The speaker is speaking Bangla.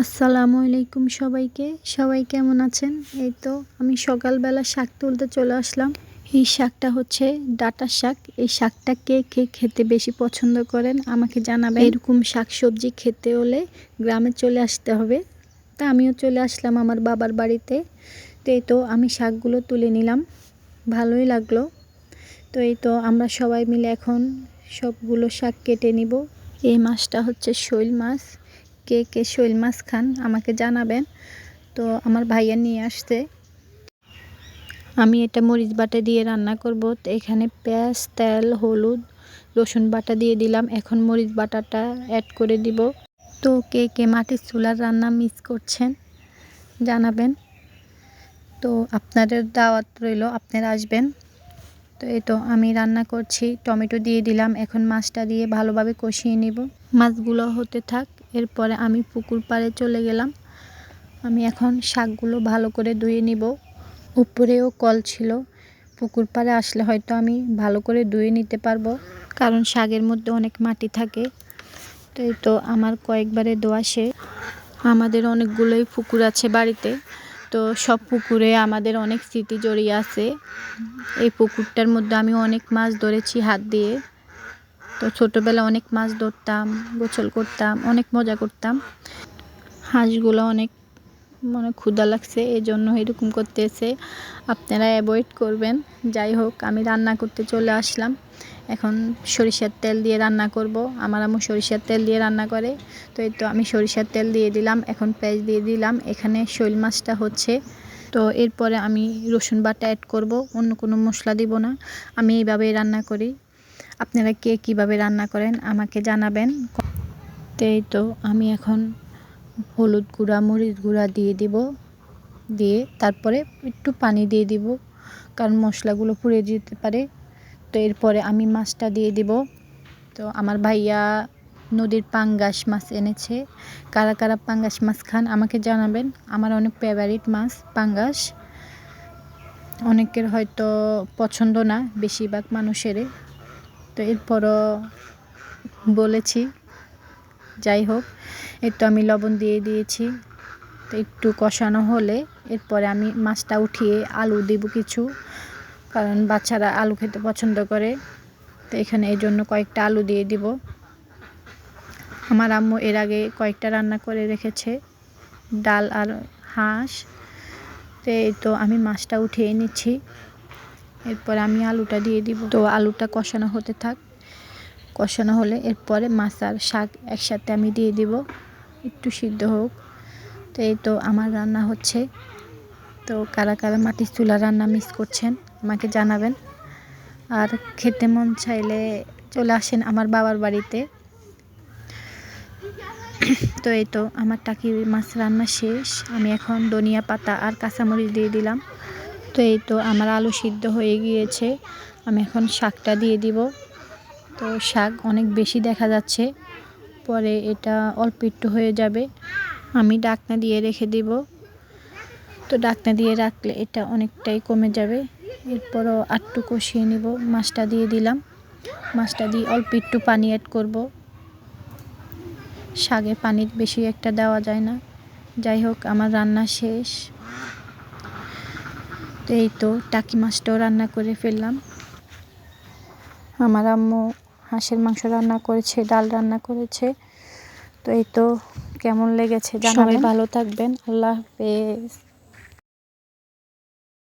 আসসালামু আলাইকুম সবাইকে। সবাই কেমন আছেন? এই তো আমি সকালবেলা শাক তুলতে চলে আসলাম। এই শাকটা হচ্ছে ডাটা শাক। এই শাকটা কে কে খেতে বেশি পছন্দ করেন আমাকে জানাবে এরকম শাক সবজি খেতে হলে গ্রামে চলে আসতে হবে। তা আমিও চলে আসলাম আমার বাবার বাড়িতে। তো এই তো আমি শাকগুলো তুলে নিলাম। ভালোই লাগল। তো এই তো আমরা সবাই মিলে এখন সবগুলো শাক কেটে নিব। এই মাছটা হচ্ছে শৈল মাছ। কে কে শৈল মাছ খান আমাকে জানাবেন। তো আমার ভাইয়া নিয়ে আসছে। আমি এটা মরিচ বাটা দিয়ে রান্না করব। তো এখানে পেঁয়াজ, তেল, হলুদ, রসুন বাটা দিয়ে দিলাম। এখন মরিচ বাটাটা অ্যাড করে দিব। তো কে কে মাটির চুলার রান্না মিস করছেন জানাবেন। তো আপনাদের দাওয়াত রইল, আপনারা আসবেন। তো এই তো আমি রান্না করছি। টমেটো দিয়ে দিলাম। এখন মাছটা দিয়ে ভালোভাবে কষিয়ে নিব। মাছগুলো হতে থাক। এরপরে আমি পুকুর পাড়ে চলে গেলাম। আমি এখন শাকগুলো ভালো করে ধুয়ে নিব। উপরেও কল ছিল। পুকুর পাড়ে আসলে হয়তো আমি ভালো করে ধুয়ে নিতে পারব, কারণ শাকের মধ্যে অনেক মাটি থাকে। তো এই তো আমার কয়েকবারে দোয়া সে আমাদের অনেকগুলোই পুকুর আছে বাড়িতে। তো সব পুকুরে আমাদের অনেক স্মৃতি জড়িয়ে আছে। এই পুকুরটার মধ্যে আমি অনেক মাছ ধরেছি হাত দিয়ে। তো ছোটোবেলা অনেক মাছ ধরতাম, গোসল করতাম, অনেক মজা করতাম। হাঁসগুলো অনেক মানে ক্ষুদা লাগছে এই জন্য এরকম করতেছে। আপনারা অ্যাভয়েড করবেন। যাই হোক, আমি রান্না করতে চলে আসলাম। এখন সরিষার তেল দিয়ে রান্না করব। আমার আম্মু সরিষার তেল দিয়ে রান্না করে। তো এই তো আমি সরিষার তেল দিয়ে দিলাম, এখন পেঁয়াজ দিয়ে দিলাম। এখানে শৈল মাছটা হচ্ছে। তো এরপরে আমি রসুন বাটা অ্যাড করব, অন্য কোনো মশলা দিব না। আমি এইভাবেই রান্না করি। আপনারা কে কীভাবে রান্না করেন, আমাকে জানাবেন। তো এই তো আমি এখন হলুদ গুঁড়া, মরিচ গুঁড়া দিয়ে দিব। দিয়ে তারপরে একটু পানি দিয়ে দিব, কারণ মশলাগুলো পুড়ে যেতে পারে। তো এরপরে আমি মাছটা দিয়ে দিব। তো আমার ভাইয়া নদীর পাঙ্গাস মাছ এনেছে। কারা কারা পাঙ্গাস মাছ খান আমাকে জানাবেন। আমার অনেক ফেভারিট মাছ পাঙ্গাস। অনেকের হয়তো পছন্দ না বেশিরভাগ মানুষের তো এরপরও বলেছি, যাই হোক তো আমি লবণ দিয়ে দিয়েছি। তো একটু কষানো হলে এরপরে আমি মাছটা উঠিয়ে আলু দেব কিছু, কারণ বাচ্চারা আলু খেতে পছন্দ করে। তো এখানে এই জন্য কয়েকটা আলু দিয়ে দিব। আমার আম্মু এর আগে কয়েকটা রান্না করে রেখেছে, ডাল আর হাঁস। তো এই তো আমি মাছটা উঠিয়ে নিচ্ছি। এরপরে আমি আলুটা দিয়ে দিব। তো আলুটা কষানো হতে থাক। কষানো হলে এরপরে মাছ আর শাক একসাথে আমি দিয়ে দিব। একটু সিদ্ধ হোক। তো এই তো আমার রান্না হচ্ছে। তো কারা কারা মাটির চুলা রান্না মিস করছেন, আমাকে জানাবেন। আর খেতে মন চাইলে চলে আসেন আমার বাবার বাড়িতে। তো এই তো আমার টাকি মাছ রান্না শেষ। আমি এখন ধনিয়া পাতা আর কাঁচামরিচ দিয়ে দিলাম। তো এই তো আমার আলু সিদ্ধ হয়ে গিয়েছে। আমি এখন শাকটা দিয়ে দিব। তো শাক অনেক বেশি দেখা যাচ্ছে। পরে এটা অল্প একটু হয়ে যাবে। আমি ডাকনা দিয়ে রেখে দিব। তো ডাকনা দিয়ে রাখলে এটা অনেকটাই কমে যাবে। এরপরও আটটু কষিয়ে নিব। মাছটা দিয়ে দিলাম। মাছটা দিয়ে অল্প একটু পানি অ্যাড করব। শাকে পানির বেশি একটা দেওয়া যায় না। যাই হোক, আমার রান্না শেষ। এই তো টাকি মাছটাও রান্না করে ফেললাম। আমার আম্মু হাঁসের মাংস রান্না করেছে, ডাল রান্না করেছে। তো এই তো কেমন লেগেছে জানাবে ভালো থাকবেন, আল্লাহ হাফেজ।